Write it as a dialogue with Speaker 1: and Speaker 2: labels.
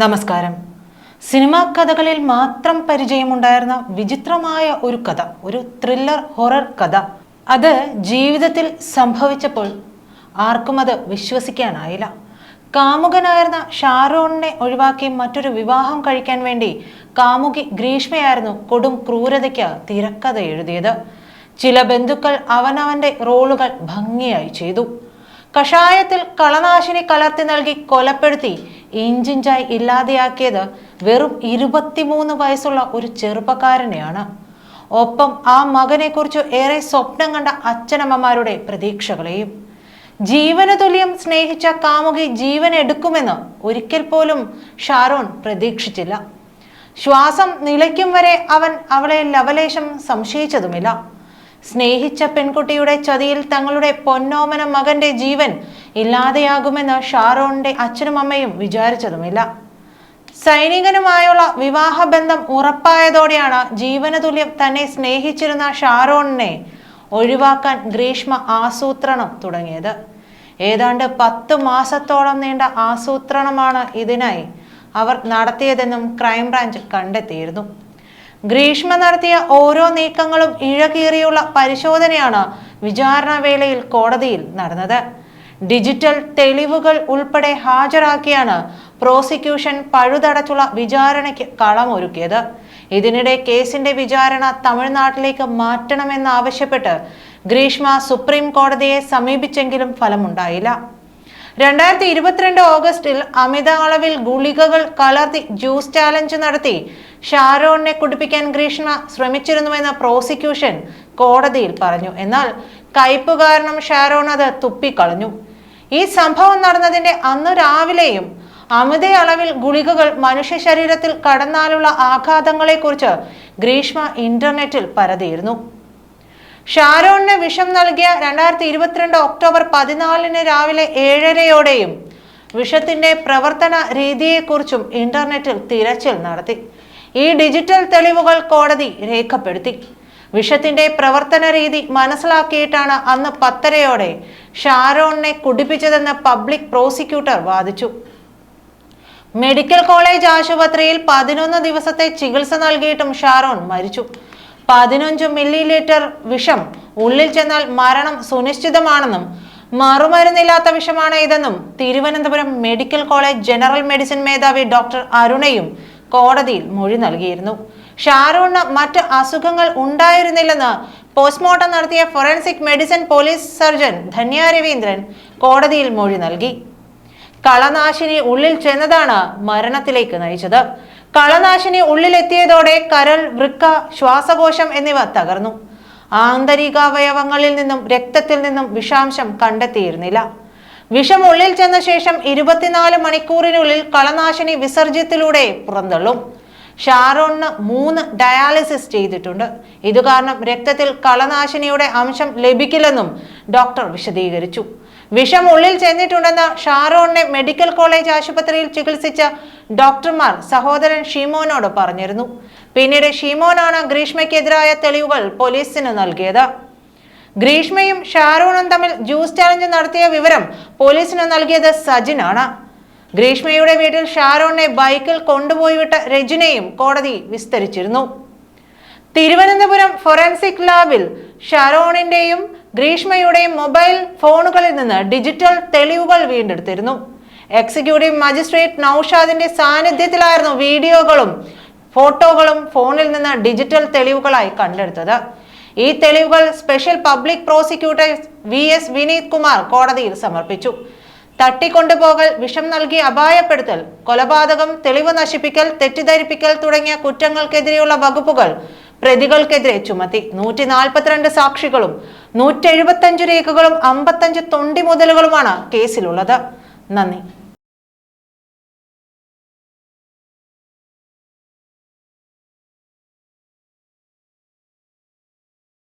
Speaker 1: നമസ്കാരം. സിനിമാ കഥകളിൽ മാത്രം പരിചയമുണ്ടായിരുന്ന വിചിത്രമായ ഒരു കഥ ഒരു ത്രില്ലർ ഹൊറർ കഥ. അത് ജീവിതത്തിൽ സംഭവിച്ചപ്പോൾ ആർക്കും അത് വിശ്വസിക്കാനായില്ല. കാമുകനായിരുന്ന ഷാരോണിനെ ഒഴിവാക്കി മറ്റൊരു വിവാഹം കഴിക്കാൻ വേണ്ടി കാമുകി ഗ്രീഷ്മയായിരുന്നു കൊടും ക്രൂരതയ്ക്ക് തിരക്കഥ എഴുതിയത്. ചില ബന്ധുക്കൾ അവനവന്റെ റോളുകൾ ഭംഗിയായി ചെയ്തു. കഷായത്തിൽ കളനാശിനി കലർത്തി നൽകി കൊലപ്പെടുത്തി ഇഞ്ചിഞ്ചായി ഇല്ലാതെയാക്കിയത് വെറും ഇരുപത്തിമൂന്ന് വയസ്സുള്ള ഒരു ചെറുപ്പക്കാരനെയാണ്. ഒപ്പം ആ മകനെക്കുറിച്ച് ഏറെ സ്വപ്നം കണ്ട അച്ഛനമ്മമാരുടെ പ്രതീക്ഷകളെയും. ജീവന തുല്യം സ്നേഹിച്ച കാമുകി ജീവൻ എടുക്കുമെന്ന് ഒരിക്കൽ പോലും ഷാരോൺ പ്രതീക്ഷിച്ചില്ല. ശ്വാസം നിലയ്ക്കും വരെ അവൻ അവളെ ലവലേശം സംശയിച്ചതുമില്ല. സ്നേഹിച്ച പെൺകുട്ടിയുടെ ചതിയിൽ തങ്ങളുടെ പൊന്നോമന മകന്റെ ജീവൻ ഇല്ലാതെയാകുമെന്ന് ഷാറോണിന്റെ അച്ഛനും അമ്മയും വിചാരിച്ചതുമില്ല. സൈനികനുമായുള്ള വിവാഹബന്ധം ഉറപ്പായതോടെയാണ് ജീവനതുല്യം തന്നെ സ്നേഹിച്ചിരുന്ന ഷാറോണിനെ ഒഴിവാക്കാൻ ഗ്രീഷ്മ ആസൂത്രണം തുടങ്ങിയത്. ഏതാണ്ട് പത്ത് മാസത്തോളം നീണ്ട ആസൂത്രണമാണ് ഇതിനായി അവർ നടത്തിയതെന്നും ക്രൈംബ്രാഞ്ച് കണ്ടെത്തിയിരുന്നു. ഗ്രീഷ്മ നടത്തിയ ഓരോ നീക്കങ്ങളും ഇഴകീറിയുള്ള പരിശോധനയാണ് വിചാരണ വേളയിൽ കോടതിയിൽ നടന്നത്. ഡിജിറ്റൽ തെളിവുകൾ ഉൾപ്പെടെ ഹാജരാക്കിയാണ് പ്രോസിക്യൂഷൻ പഴുതടച്ചുള്ള വിചാരണയ്ക്ക് കളമൊരുക്കിയത്. ഇതിനിടെ കേസിന്റെ വിചാരണ തമിഴ്നാട്ടിലേക്ക് മാറ്റണമെന്നാവശ്യപ്പെട്ട് ഗ്രീഷ്മ സുപ്രീം കോടതിയെ സമീപിച്ചെങ്കിലും ഫലമുണ്ടായില്ല. രണ്ടായിരത്തി ഇരുപത്തിരണ്ട് ഓഗസ്റ്റിൽ അമിത അളവിൽ ഗുളികകൾ കലർത്തി ജ്യൂസ് ചാലഞ്ച് നടത്തി. ഷാരോണിനെ കുടിപ്പിക്കാൻ ഗ്രീഷ്മ ശ്രമിച്ചിരുന്നുവെന്ന പ്രോസിക്യൂഷൻ കോടതിയിൽ പറഞ്ഞു. എന്നാൽ കയ്പ് കാരണം ഷാരോൺ അത് തുപ്പിക്കളഞ്ഞു. ഈ സംഭവം നടന്നതിന്റെ അന്ന് രാവിലെയും അമിത അളവിൽ ഗുളികകൾ മനുഷ്യ ശരീരത്തിൽ കടന്നാലുള്ള ആഘാതങ്ങളെക്കുറിച്ച് ഗ്രീഷ്മ ഇന്റർനെറ്റിൽ പരതിയിരുന്നു. ഷാരോണിന് വിഷം നൽകിയ രണ്ടായിരത്തി ഇരുപത്തിരണ്ട് ഒക്ടോബർ പതിനാലിന് രാവിലെ ഏഴരയോടെയും വിഷത്തിന്റെ പ്രവർത്തന രീതിയെക്കുറിച്ചും ഇന്റർനെറ്റിൽ തിരച്ചിൽ നടത്തി. ഈ ഡിജിറ്റൽ തെളിവുകൾ കോടതി രേഖപ്പെടുത്തി. വിഷത്തിന്റെ പ്രവർത്തന രീതി മനസ്സിലാക്കിയിട്ടാണ് അന്ന് പത്തരയോടെ ഷാരോണിനെ കുടിപ്പിച്ചതെന്ന് പബ്ലിക് പ്രോസിക്യൂട്ടർ വാദിച്ചു. മെഡിക്കൽ കോളേജ് ആശുപത്രിയിൽ പതിനൊന്ന് ദിവസത്തെ ചികിത്സ നൽകിയിട്ടും ഷാരോൺ മരിച്ചു. പതിനഞ്ച് മില്ലി ലിറ്റർ വിഷം ഉള്ളിൽ ചെന്നാൽ മരണം സുനിശ്ചിതമാണെന്നും മറുമരുന്നില്ലാത്ത വിഷമാണ് ഇതെന്നും Thiruvananthapuram medical college general medicine മേധാവി ഡോക്ടർ അരുണയും കോടതിയിൽ മൊഴി നൽകിയിരുന്നു. ഷാരൂണിന് മറ്റ് അസുഖങ്ങൾ ഉണ്ടായിരുന്നില്ലെന്ന് പോസ്റ്റ്മോർട്ടം നടത്തിയ forensic medicine police surgeon Dhanya Raveendran കോടതിയിൽ മൊഴി നൽകി. കളനാശിനി ഉള്ളിൽ ചെന്നതാണ് മരണത്തിലേക്ക് നയിച്ചത്. കളനാശിനി ഉള്ളിലെത്തിയതോടെ കരൾ വൃക്ക ശ്വാസകോശം എന്നിവ തകർന്നു. ആന്തരികാവയവങ്ങളിൽ നിന്നും രക്തത്തിൽ നിന്നും വിഷാംശം കണ്ടെത്തിയിരുന്നില്ല. വിഷം ഉള്ളിൽ ചെന്ന ശേഷം ഇരുപത്തിനാല് മണിക്കൂറിനുള്ളിൽ കളനാശിനി വിസർജ്യത്തിലൂടെ പുറന്തള്ളും. ഷാറോണിന് മൂന്ന് ഡയാലിസിസ് ചെയ്തിട്ടുണ്ട്. ഇത് കാരണം രക്തത്തിൽ കളനാശിനിയുടെ അംശം ലഭിക്കില്ലെന്നും ഡോക്ടർ വിശദീകരിച്ചു. വിഷം ഉള്ളിൽ ചെന്നിട്ടുണ്ടെന്ന് ഷാറോണിനെ മെഡിക്കൽ കോളേജ് ആശുപത്രിയിൽ ചികിത്സിച്ച ഡോക്ടർമാർ സഹോദരൻ ഷീമോനോട് പറഞ്ഞിരുന്നു. പിന്നീട് ഷീമോനാണ് ഗ്രീഷ്മയ്ക്കെതിരായ തെളിവുകൾ പോലീസിന് നൽകിയത്. ഗ്രീഷ്മയും ഷാറൂണും തമ്മിൽ ജ്യൂസ് ചാലഞ്ച് നടത്തിയ വിവരം പോലീസിന് നൽകിയത് സജിനാണ്. ഗ്രീഷ്മയുടെ വീട്ടിൽ ഷാറൂണിനെ ബൈക്കിൽ കൊണ്ടുപോയി വിട്ട രജുനെയും കോടതി വിസ്തരിച്ചിരുന്നു. തിരുവനന്തപുരം ഫോറൻസിക് ലാബിൽ ഷാരോണിന്റെയും ഗ്രീഷ്മയുടെയും മൊബൈൽ ഫോണുകളിൽ നിന്ന് ഡിജിറ്റൽ തെളിവുകൾ വീണ്ടെടുത്തിരുന്നു. എക്സിക്യൂട്ടീവ് മജിസ്ട്രേറ്റ് നൌഷാദിന്റെ സാന്നിധ്യത്തിലായിരുന്നു വീഡിയോകളും ഫോട്ടോകളും ഫോണിൽ നിന്ന് ഡിജിറ്റൽ തെളിവുകളായി കണ്ടെടുത്തത്. ഈ തെളിവുകൾ special public prosecutor V S Vineeth Kumar കോടതിയിൽ സമർപ്പിച്ചു. തട്ടിക്കൊണ്ടുപോകൽ വിഷം നൽകി അപായപ്പെടുത്തൽ കൊലപാതകം തെളിവ് നശിപ്പിക്കൽ തെറ്റിദ്ധരിപ്പിക്കൽ തുടങ്ങിയ കുറ്റങ്ങൾക്കെതിരെയുള്ള വകുപ്പുകൾ പ്രതികൾക്കെതിരെ ചുമത്തി. നൂറ്റി നാൽപ്പത്തിരണ്ട് സാക്ഷികളും നൂറ്റി എഴുപത്തഞ്ച് രേഖകളും അമ്പത്തഞ്ച് തൊണ്ടി മുതലുകളുമാണ് കേസിലുള്ളത്. നന്ദി.